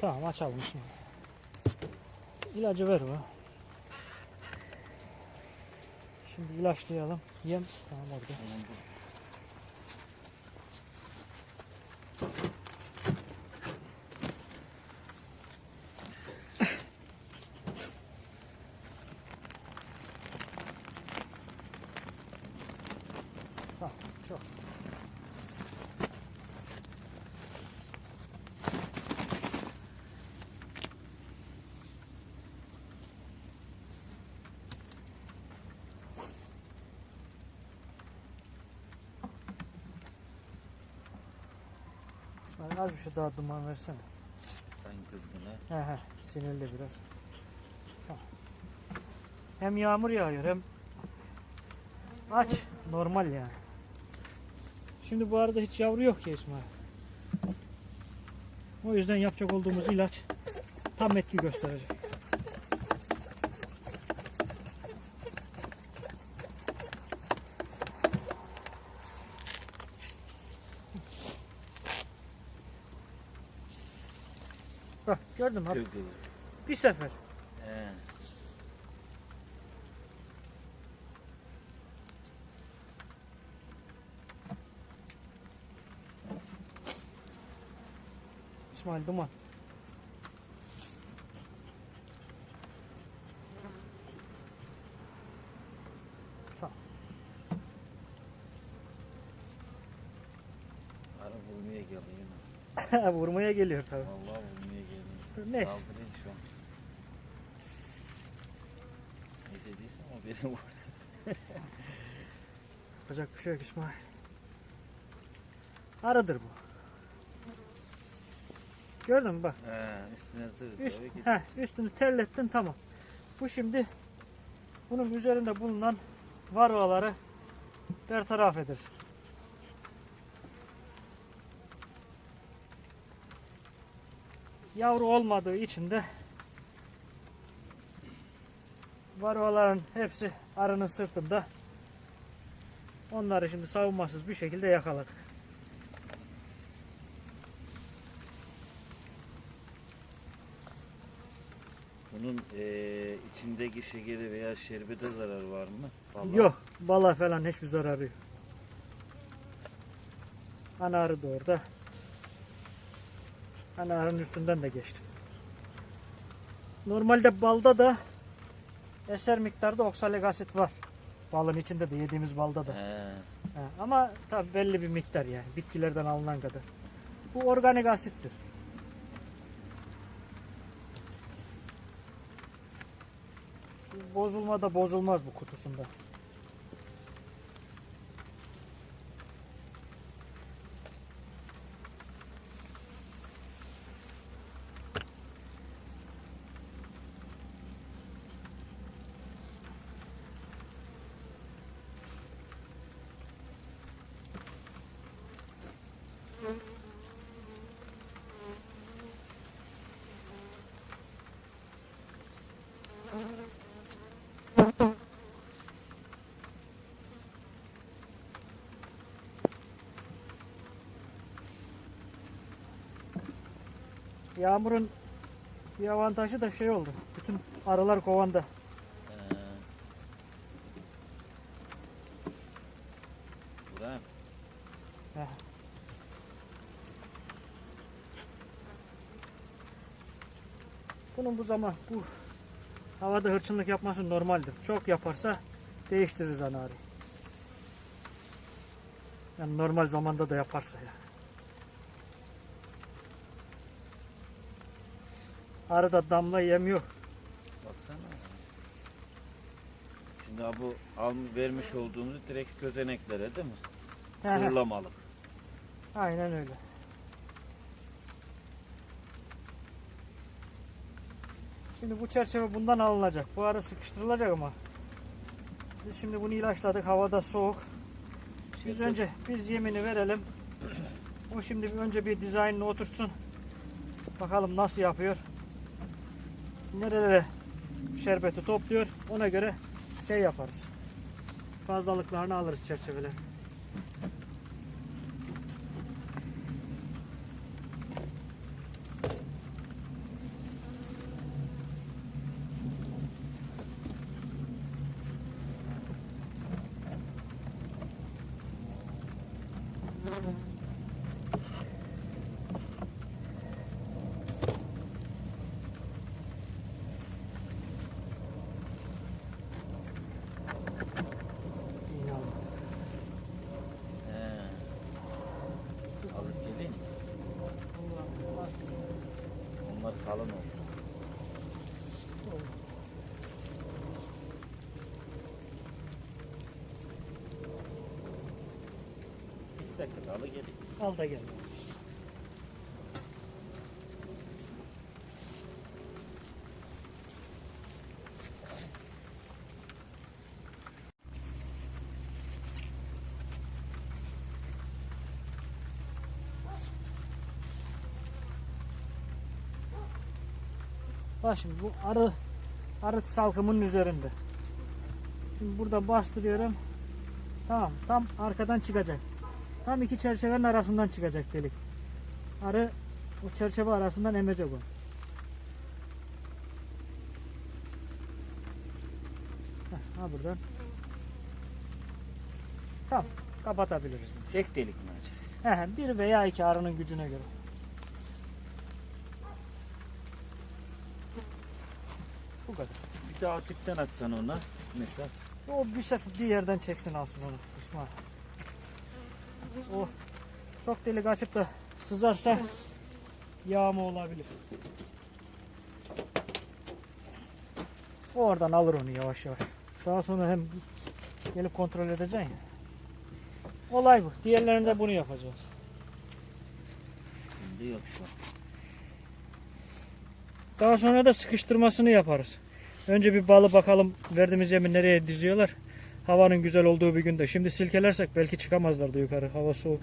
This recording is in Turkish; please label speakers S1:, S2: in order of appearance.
S1: Tamam açalım şimdi. İlacı ver be. Şimdi ilaçlayalım. Yem tamam orada. Tamam, çok. İsmail az bir şey daha duman versene.
S2: Sen kızgın ha.
S1: He he sinirli biraz. Tamam. Hem yağmur yağıyor hem aç normal yani. Şimdi bu arada hiç yavru yok ki İsmail. O yüzden yapacak olduğumuz ilaç tam etki gösterecek. Bak gördün mü?
S2: Yok.
S1: Bir sefer.
S2: He.
S1: İsmail Duman.
S2: Vurmaya geliyor.
S1: Vurmaya geliyor tabii.
S2: Vallahi geliyor.
S1: Neyse.
S2: Saldırıyor şu an. Neyse değilse ama beni vur.
S1: Yapacak bir şey yok İsmail. Arıdır bu. Gördün mü bak.
S2: He, üstüne zırh
S1: Üst,
S2: tabii ki.
S1: heh, üstünü terlettin tamam. Bu şimdi bunun üzerinde bulunan varroaları bertaraf eder. Yavru olmadığı için de varroaların hepsi arının sırtında. Onları şimdi savunmasız bir şekilde yakaladık.
S2: Bunun eee içindeki şekeri veya şerbete zarar var mı? Vallahi.
S1: Yok, bala falan hiçbir zararı yok. Ana arı da orada. Ana arının üstünden de geçtim. Normalde balda da eser miktarda oksalik asit var. Balın içinde de yediğimiz balda da.
S2: He.
S1: Ha, ama tabi belli bir miktar yani bitkilerden alınan kadar. Bu organik asittir. Bozulma da bozulmaz bu kutusunda. Yağmurun bir avantajı da şey oldu. Bütün arılar kovanda.
S2: He. Burak.
S1: Heh. Bunun bu zaman bu havada hırçınlık yapması normaldir. Çok yaparsa değiştiririz ana arıyı. Yani normal zamanda da yaparsa ya. Arıda damla yemiyor.
S2: Baksana. Şimdi bu al vermiş olduğumuz direkt gözeneklere değil mi?
S1: Hı hı.
S2: Sırlamalık.
S1: Aynen öyle. Şimdi bu çerçeve bundan alınacak. Bu arı sıkıştırılacak ama. Biz şimdi bunu ilaçladık. Havada soğuk. Biz önce biz yemini verelim. O şimdi bir önce bir dizaynını oturtsun. Bakalım nasıl yapıyor nerelere şerbeti topluyor. Ona göre şey yaparız. Fazlalıklarını alırız
S2: çerçeveleri. Mm-hmm. Dakika alı gel.
S1: Al da gel. Bak şimdi bu arı arı salkımının üzerinde. Şimdi burada bastırıyorum. Tamam tam arkadan çıkacak. Tam iki çerçevenin arasından çıkacak delik. Arı o çerçeve arasından emecek o. Heh, ha buradan. Tamam kapatabiliriz.
S2: Tek delik mi açacağız?
S1: He, bir veya iki arının gücüne göre. Bu kadar.
S2: Bir daha o tipten atsan ona. Mesela
S1: O bir sefer bir yerden çeksin alsın onu İsmail. O çok delik açıp da sızarsa yağma olabilir. O oradan alır onu yavaş yavaş. Daha sonra hem gelip kontrol edeceksin ya. Olay bu. Diğerlerinde bunu yapacağız.
S2: şimdi yok şu an.
S1: Daha sonra da sıkıştırmasını yaparız. Önce bir balı bakalım verdiğimiz yemi nereye diziyorlar. Havanın güzel olduğu bir günde. Şimdi silkelersek belki çıkamazlar da yukarı. Hava soğuk.